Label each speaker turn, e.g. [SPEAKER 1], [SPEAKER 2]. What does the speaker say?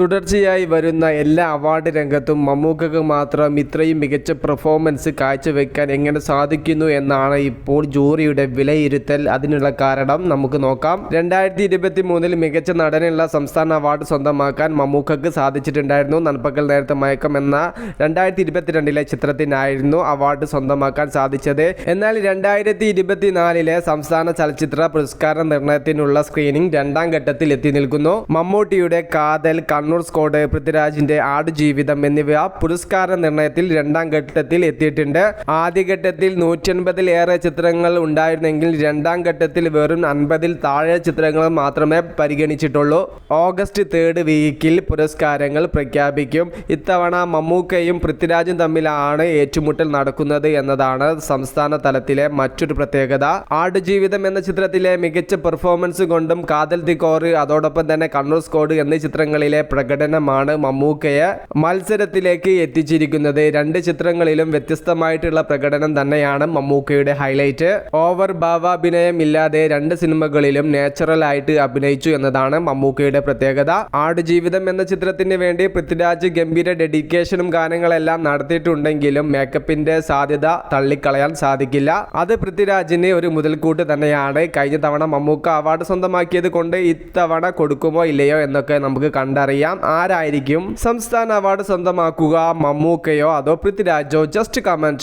[SPEAKER 1] തുടർച്ചയായി വരുന്ന എല്ലാ അവാർഡ് രംഗത്തും മമ്മൂക്കക്ക് മാത്രം ഇത്രയും മികച്ച പെർഫോമൻസ് കാഴ്ചവെക്കാൻ എങ്ങനെ സാധിക്കുന്നു എന്നാണ് ഇപ്പോൾ ജൂറിയുടെ വിലയിരുത്തൽ. അതിനുള്ള കാരണം നമുക്ക് നോക്കാം. രണ്ടായിരത്തി ഇരുപത്തി മൂന്നിൽ മികച്ച നടനുള്ള സംസ്ഥാന അവാർഡ് സ്വന്തമാക്കാൻ മമ്മൂക്കക്ക് സാധിച്ചിട്ടുണ്ടായിരുന്നു. നൻപകൽ നേരത്തെ മയക്കം എന്ന രണ്ടായിരത്തി ഇരുപത്തിരണ്ടിലെ ചിത്രത്തിനായിരുന്നു അവാർഡ് സ്വന്തമാക്കാൻ സാധിച്ചത്. എന്നാൽ രണ്ടായിരത്തി ഇരുപത്തിനാലിലെ സംസ്ഥാന ചലച്ചിത്ര പുരസ്കാര നിർണയത്തിനുള്ള സ്ക്രീനിംഗ് രണ്ടാം ഘട്ടത്തിൽ എത്തി നിൽക്കുന്നു. മമ്മൂട്ടിയുടെ കാതൽ കണ്ണൂർ സ്കോഡ് പൃഥ്വിരാജിന്റെ ആടുജീവിതം എന്നിവ പുരസ്കാര നിർണയത്തിൽ രണ്ടാം ഘട്ടത്തിൽ എത്തിയിട്ടുണ്ട്. ആദ്യഘട്ടത്തിൽ നൂറ്റൻപതിലേറെ ചിത്രങ്ങൾ ഉണ്ടായിരുന്നെങ്കിൽ രണ്ടാം ഘട്ടത്തിൽ വെറും അൻപതിൽ താഴെ ചിത്രങ്ങൾ മാത്രമേ പരിഗണിച്ചിട്ടുള്ളൂ. ഓഗസ്റ്റ് തേർഡ് വീക്കിൽ പുരസ്കാരങ്ങൾ പ്രഖ്യാപിക്കും. ഇത്തവണ മമ്മൂക്കയും പൃഥ്വിരാജും തമ്മിലാണ് ഏറ്റുമുട്ടൽ നടക്കുന്നത് എന്നതാണ് സംസ്ഥാന തലത്തിലെ മറ്റൊരു പ്രത്യേകത. ആടുജീവിതം എന്ന ചിത്രത്തിലെ മികച്ച പെർഫോമൻസ് കൊണ്ടും കാതൽ തിക്കോറ് കോറ് അതോടൊപ്പം തന്നെ കണ്ണൂർ സ്കോഡ് എന്നീ ചിത്രങ്ങളിലെ പ്രകടനമാണ് മമ്മൂക്കയെ മത്സരത്തിലേക്ക് എത്തിച്ചിരിക്കുന്നത്. രണ്ട് ചിത്രങ്ങളിലും വ്യത്യസ്തമായിട്ടുള്ള പ്രകടനം തന്നെയാണ് മമ്മൂക്കയുടെ ഹൈലൈറ്റ്. ഓവർ ഭാവാഭിനയം ഇല്ലാതെ രണ്ട് സിനിമകളിലും നാച്ചുറൽ ആയിട്ട് അഭിനയിച്ചു എന്നതാണ് മമ്മൂക്കയുടെ പ്രത്യേകത. ആടുജീവിതം എന്ന ചിത്രത്തിന് വേണ്ടി പൃഥ്വിരാജ് ഗംഭീര ഡെഡിക്കേഷനും ഗാനങ്ങളെല്ലാം നടത്തിയിട്ടുണ്ടെങ്കിലും മേക്കപ്പിന്റെ സാധ്യത തള്ളിക്കളയാൻ സാധിക്കില്ല. അത് പൃഥ്വിരാജിന് ഒരു മുതൽക്കൂട്ട് തന്നെയാണ്. കഴിഞ്ഞ തവണ മമ്മൂക്ക അവാർഡ് സ്വന്തമാക്കിയത് കൊണ്ട് ഇത്തവണ കൊടുക്കുമോ ഇല്ലയോ എന്നൊക്കെ നമുക്ക് കണ്ടറിയാം. ആരായിരിക്കും സംസ്ഥാന അവാർഡ് സ്വന്തമാക്കുക മമ്മൂക്കയോ അതോ പൃഥ്വിരാജോ? Just comment